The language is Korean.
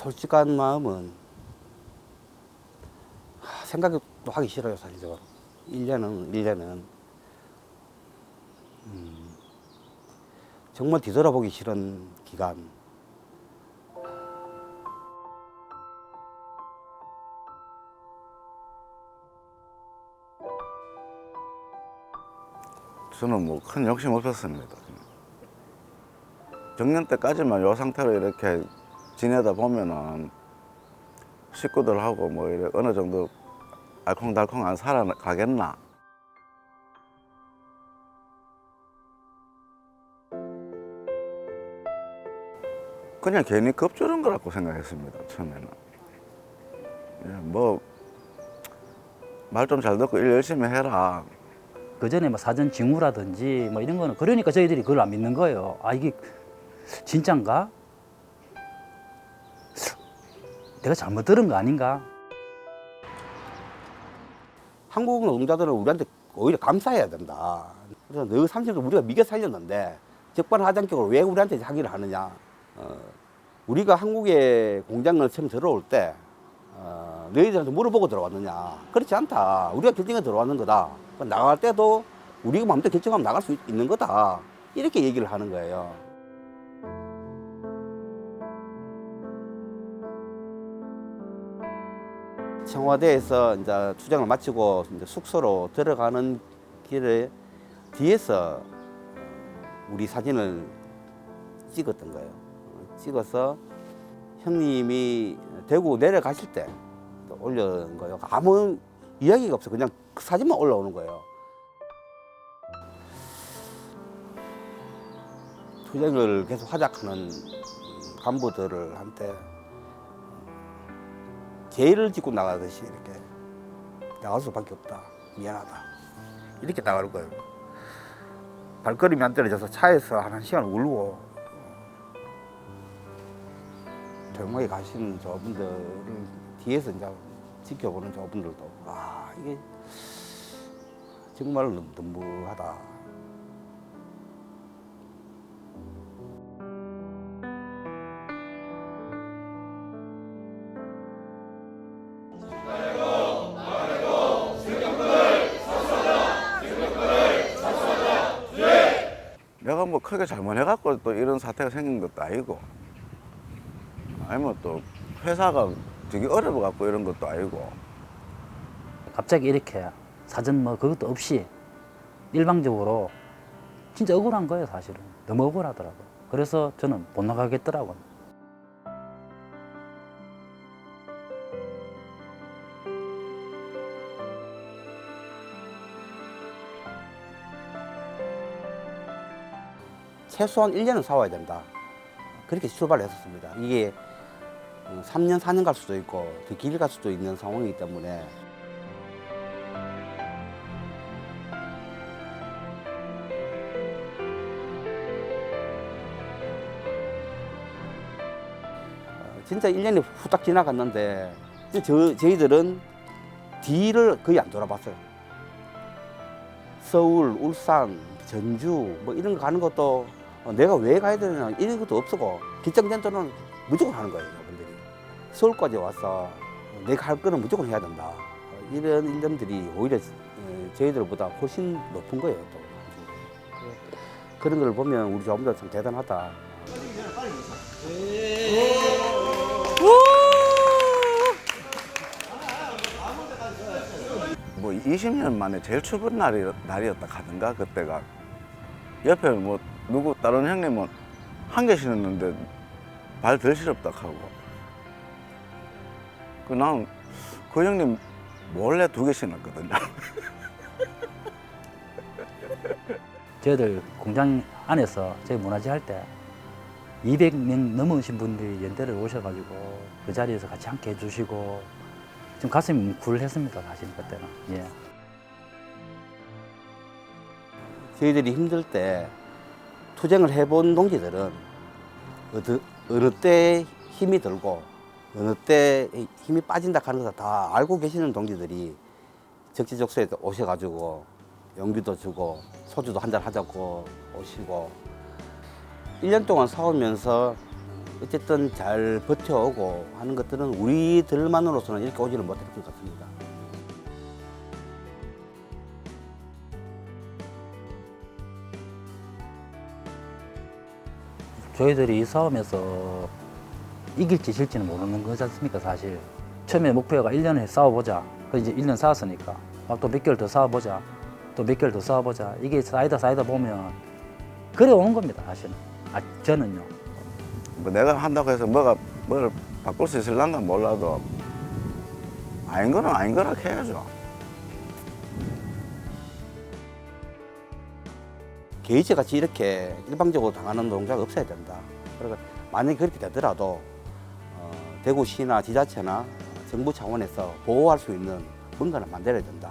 솔직한 마음은 하, 생각도 하기 싫어요, 사실적으로. 1년은, 1년은. 음, 정말 뒤돌아보기 싫은 기간. 저는 뭐 큰 욕심 없었습니다. 정년 때까지만 이 상태로 이렇게 지내다 보면은 식구들하고 뭐 이래 어느 정도 알콩달콩 안 살아가겠나. 그냥 괜히 겁주는 거라고 생각했습니다 처음에는. 뭐 말 좀 잘 듣고 일 열심히 해라. 그 전에 뭐 사전 징후라든지 뭐 이런 거는 그러니까 저희들이 그걸 안 믿는 거예요. 아 이게 진짠가? 내가 잘못 들은 거 아닌가? 한국 노동자들은 우리한테 오히려 감사해야 된다. 그래서 너 30년 우리가 미겨 살렸는데 적반하장격으로 왜 우리한테 하기를 하느냐. 어, 우리가 한국에 공장을 처음 들어올 때 어, 너희들한테 물어보고 들어왔느냐. 그렇지 않다. 우리가 결정해 들어왔는 거다. 나갈 때도 우리가 마음대로 결정하면 나갈 수 있는 거다. 이렇게 얘기를 하는 거예요. 청와대에서 이제 투쟁을 마치고 이제 숙소로 들어가는 길에 뒤에서 우리 사진을 찍었던 거예요. 어, 찍어서 형님이 대구 내려가실 때 올려놓은 거예요. 아무 이야기가 없어. 그냥 그 사진만 올라오는 거예요. 투쟁을 계속 하작하는 간부들한테 죄를 짓고 나가듯이 이렇게 나갈 수밖에 없다. 미안하다. 이렇게 나갈 거예요. 발걸음이 안 떨어져서 차에서 한 1시간 울고 조용하게 가시는 저분들을 뒤에서 이제 지켜보는 저분들도 아 이게 정말 너무 너무하다. 크게 잘못해갖고 또 이런 사태가 생긴 것도 아니고 아니면 또 회사가 되게 어려워갖고 이런 것도 아니고 갑자기 이렇게 사전 뭐 그것도 없이 일방적으로 진짜 억울한 거예요 사실은 너무 억울하더라고요. 그래서 저는 못 나가겠더라고요. 최소한 1년은 싸워야 된다. 그렇게 출발을 했었습니다. 이게 3년, 4년 갈 수도 있고 더길갈 수도 있는 상황이기 때문에 어, 진짜 1년이 후딱 지나갔는데 저, 저희들은 뒤를 거의 안 돌아봤어요. 서울, 울산, 전주 뭐 이런 거 가는 것도 어, 내가 왜 가야 되나 이런 것도 없었고 결정된 돈은 무조건 하는 거예요 여러분들이. 서울까지 와서 어, 내가 할 거는 무조건 해야 된다. 어, 이런 일념들이 오히려 어, 저희들보다 훨씬 높은 거예요 또. 그- 그런 걸 보면 우리 조합원들 참 대단하다. 뭐 20년 만에 제일 추운 날이, 날이었다 가든가 그때가 옆에 뭐 누구 다른 형님은 한 개 신었는데 발 덜 시렵다 하고. 그난그 형님 몰래 두 개 신었거든요. 저희들 공장 안에서 저희 문화재 할 때 200명 넘으신 분들이 연대를 오셔가지고 그 자리에서 같이 함께 해주시고 좀 가슴이 뭉클했습니다 사실 그때는. 예. 저희들이 힘들 때 투쟁을 해본 동지들은 어느, 어느 때 힘이 들고 어느 때 힘이 빠진다 하는 것을 다 알고 계시는 동지들이 적지적소에 오셔가지고 용기도 주고 소주도 한잔 하자고 오시고 1년 동안 싸우면서 어쨌든 잘 버텨오고 하는 것들은 우리들만으로서는 이렇게 오지는 못할 것 같습니다. 저희들이 이 싸움에서 이길지 질지는 모르는 거지 않습니까, 사실. 처음에 목표가 1년을 싸워보자. 그 이제 1년 싸웠으니까. 막 또 몇 개월 더 싸워보자. 또 몇 개월 더 싸워보자. 이게 쌓이다 쌓이다 보면 그래 오는 겁니다, 사실은. 아, 저는요. 뭐 내가 한다고 해서 뭐가 뭘 바꿀 수 있을란가 몰라도 아닌 거는 아닌 거라 해야죠. 게이지 같이 이렇게 일방적으로 당하는 노동자가 없어야 된다. 그러니까 만약에 그렇게 되더라도 어, 대구시나 지자체나 정부 차원에서 보호할 수 있는 뭔가를 만들어야 된다.